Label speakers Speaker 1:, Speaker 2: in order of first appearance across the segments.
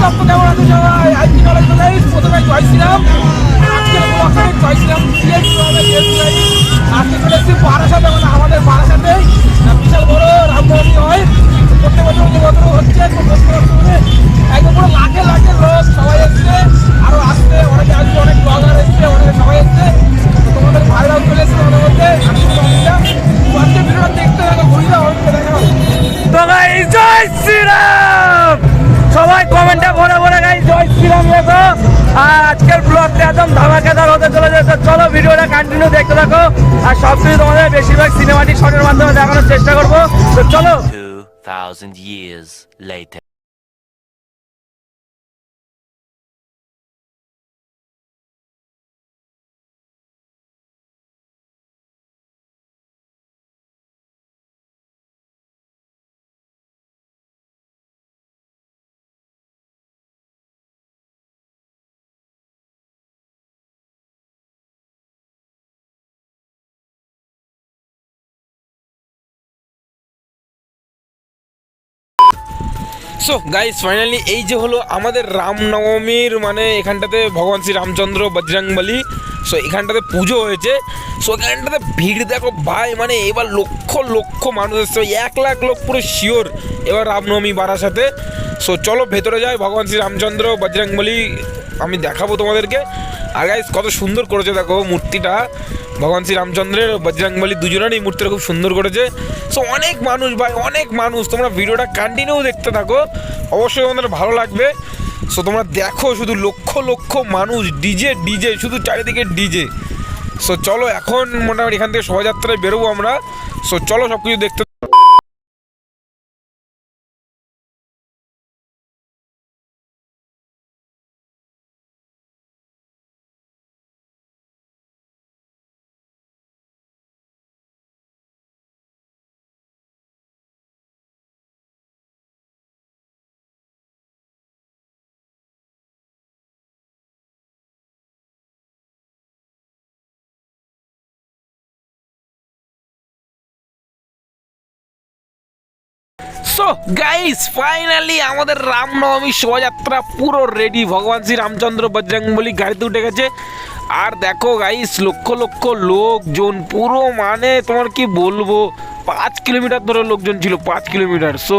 Speaker 1: তো কেমন আছে সবাই আজকে কলেজ কলেজ প্রথমে চাইছিলাম আজকে ব্লগে চাইছিলাম। আজকে চলে এসেছি বারাসাতে মানে আমাদের বারাসাতে বিশাল বড় রামনবমী হয় প্রত্যেক বছর হচ্ছে। একদম পুরো লাখে লাখে লোক সবাই এসছে আর
Speaker 2: সব তোমাদের বেশিরভাগ সিনেমাটিক শটের মাধ্যমে দেখানোর চেষ্টা করব তো চলো
Speaker 3: 2,000 years later.
Speaker 1: So guys finally এই যে হলো আমাদের রামনবমীর মানে এখানটাতে ভগবান শ্রী রামচন্দ্র বজরংবলী সো এখানটাতে পুজো হয়েছে। সো এখানটাতে ভিড় দেখো ভাই মানে এবার লক্ষ লক্ষ মানুষ এসছে এক লাখ লোক পুরো শিওর এবার রামনবমী বাড়ার সাথে। সো চলো ভেতরে যাই, ভগবান শ্রী রামচন্দ্র বজরংবলী আমি দেখাবো তোমাদেরকে। আর গাইস কত সুন্দর করেছে দেখো মূর্তিটা। ভগবান শ্রী রামচন্দ্রের বজরংবলী দুজনেরই মূর্তিটা খুব সুন্দর করেছে। সো অনেক মানুষ ভাই, অনেক মানুষ, তোমরা ভিডিওটা কন্টিনিউ দেখতে থাকো। অবশ্যই তোমাদের ভালো লাগবে। সো তোমরা দেখো শুধু লক্ষ লক্ষ মানুষ ডিজে ডিজে শুধু চারিদিকে ডিজে সো চলো এখন মোটামুটি এখান থেকে শোভাযাত্রায় বেরোবো আমরা। সো চলো সব কিছু দেখতে সো গাইস ফাইনালি আমাদের রামনবমী শোভাযাত্রা পুরো রেডি ভগবান শ্রী রামচন্দ্র বজরঙ্গবলী গাড়িতে উঠে গেছে। আর দেখো গাইস লক্ষ লক্ষ লোকজন, পুরো মানে তোমার কি বলব? পাঁচ কিলোমিটার ধরে লোকজন ছিল, পাঁচ kilometre. So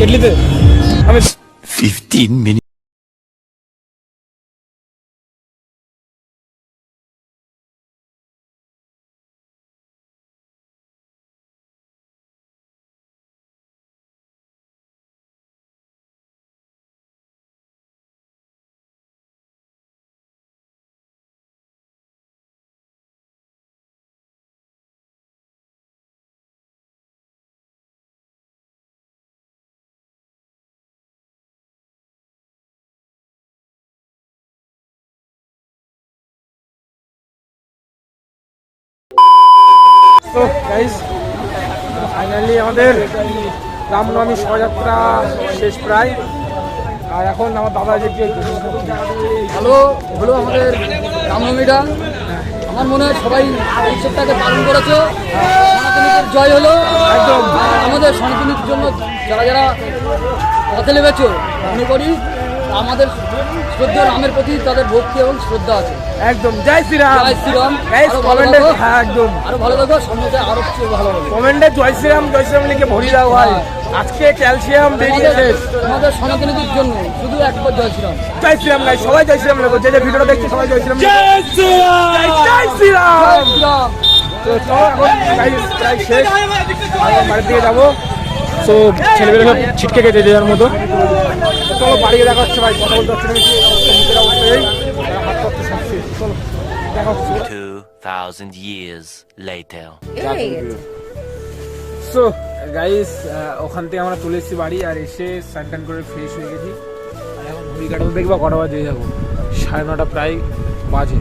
Speaker 1: કેટલી
Speaker 3: 15 મિનિટ
Speaker 1: তো গাইস ফাইনালি আমাদের রামনবমী শোভাযাত্রা শেষ প্রায়। আর এখন আমার দাদা যে
Speaker 4: ভালো হলো আমাদের রামনবমীটা। আমার মনে হয় সবাই উৎসবটাকে পালন করেছ। সনাতনীদের জয় হলো। একদম। আমাদের সনাতনীর জন্য যারা যারা পথে লেগেছো মনে করি আমাদের শ্রদ্ধা রামের প্রতি তাদের ভক্তি এবং শ্রদ্ধা আছে।
Speaker 1: একদম। জয় শ্রীরাম।
Speaker 4: জয় শ্রীরাম।
Speaker 1: কমেন্টে হ্যাঁ একদম।
Speaker 4: আরও ভালো থাকো সামনে আরও কিছু ভালো হবে।
Speaker 1: কমেন্টে জয় শ্রীরাম জয় শ্রীরাম লিখে ভরি দাও ভাই। আজকে ক্যালসিয়াম বেরিয়ে
Speaker 4: আমাদের সনাতনীদের জন্য শুধু একবার জয় শ্রীরাম।
Speaker 1: জয় শ্রীরাম গাইস সবাই জয় শ্রীরাম লেখো। যে যে ভিডিওটা দেখছে সবাই জয় শ্রীরাম জয় শ্রীরাম! জয় শ্রীরাম! তো চলো গাইস প্রায় শেষ। বাড়ির দিকে যাব। তো ছেলেমেয়েরা ছিটকে গেছে যে যার মতো। চলো বাড়ি দেখা হচ্ছে ভাই কথা বলতে সব চলো দেখা হচ্ছে
Speaker 3: 2,000 years later.
Speaker 1: সো গাইস ওখান থেকে আমরা চলে এসেছি বাড়ি আর এসে স্নান করে ফ্রেশ হয়ে গেছি। আর এখন ঘড়ি কাটাতে দেখবা কটা বাজে যাব। সাড়ে নটা প্রায় বাজে।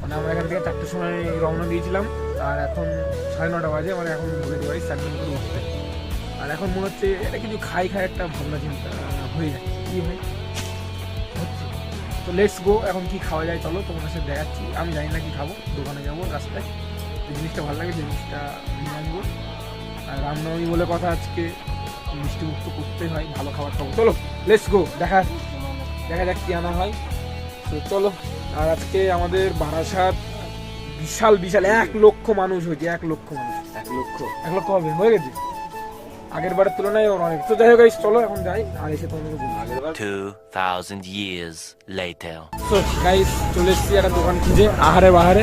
Speaker 1: মানে আমরা এখান থেকে চারটের সময় রওনা দিয়েছিলাম আর এখন সাড়ে নটা বাজে মানে এখন ঘুরে বাড়ি স্নান করে উঠতে। আর এখন মনে হচ্ছে এটা কিছু খাই খাই একটা ভাবনা চিন্তা। হয়ে যায় কি হয় হচ্ছে। তো লেটস গো এখন কি খাওয়া যায় চলো তোমাদের সাথে দেখাচ্ছি। আমি জানি না কি খাব দোকানে যাব রাস্তায়। যে জিনিসটা ভালো লাগে সেই জিনিসটা নিয়ে আনব আর রামনবমী বলে কথা আজকে মিষ্টি মুক্ত করতে হয় ভালো খাবার খাব। চলো লেটস গো দেখা দেখা যাক কি আনা হয়। তো চলো আর আজকে আমাদের বারাসাত বিশাল বিশাল এক লক্ষ মানুষ হয়েছে এক লক্ষ মানুষ। এক লক্ষ। এক লক্ষ হবে হয়ে গেছে? আগের বারের তুলনায় ওর অনেক। তো যাই হোক চলো এখন যাই আর এসে তোমাদেরকে বলব আগের বার
Speaker 3: 2,000 years later.
Speaker 1: তো গাইস চলে এসেছি একটা দোকান খুঁজে আহারে বাহারে।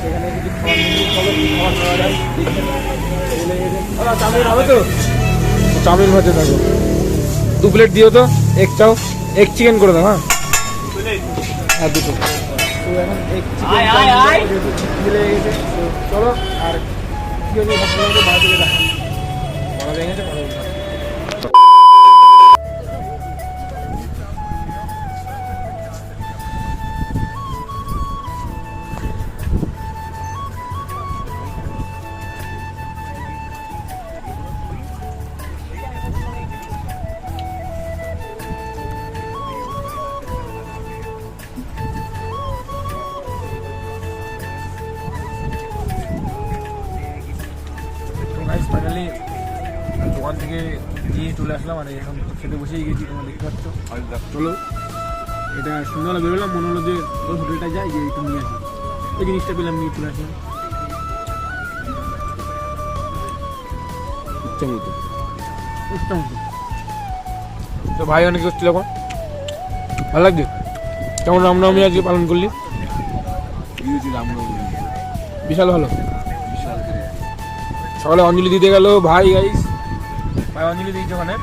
Speaker 1: সেখানে কিছু খাবার নিয়ে চলো খাবার খাওয়া যায় চাউমিন হবে তো? চাউমিন ভাজে থাকো। দু প্লেট দিও তো এক চাও এক চিকেন করে দাও হ্যাঁ? হ্যাঁ দুটো। তো এখন এক চিকেন চলো আর কি ভাবছিলাম যে বাইরে থেকে দেখা বড় হয়ে দোকান থেকে নিয়ে চলে আসলাম আর এখন খেতে বসেই গেছি তোমরা দেখতে পাচ্ছ। চলো এটা সন্ধ্যাবেলা বেরোলাম মনে হলো যে ওই হোটেলটা যাই যে একটু নিয়ে আসি। ওই জিনিসটা পেলাম নিয়ে চলে আসলাম। উচ্চ মতো। তো ভাই অনেক করছিল এখন? ভালো লাগছে? কেমন রামনবমী আজকে পালন করলি? বিশাল ভালো। সকালে অঞ্জলি দিতে গেল ভাই গাইস ভাই অঞ্জলি দিয়েছে ওখানে